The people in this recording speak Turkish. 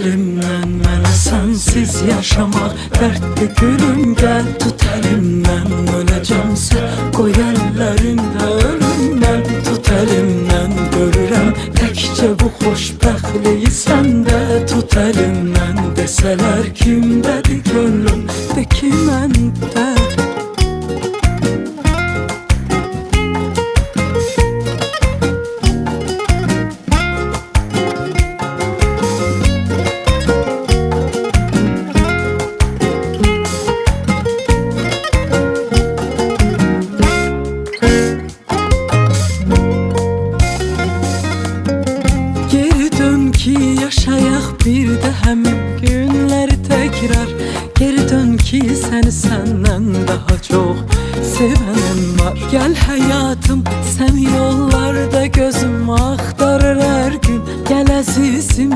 əlimdən Mənə sənsiz yaşamaq dərddir gülüm. Gəl tut əlimdən öləcəmsə Qoy əllərində ölümdən Tut əlimdən görürəm Təkcə bu xoşbəxtliyi səndə Tut əlimdən desələr kimdədir könlüm De ki yaşayak bir de hem günler tekrar. Geri dön ki seni senden daha çok sevenim var. Gel hayatım sen yollarda gözüm aktarır her gün. Gel azizim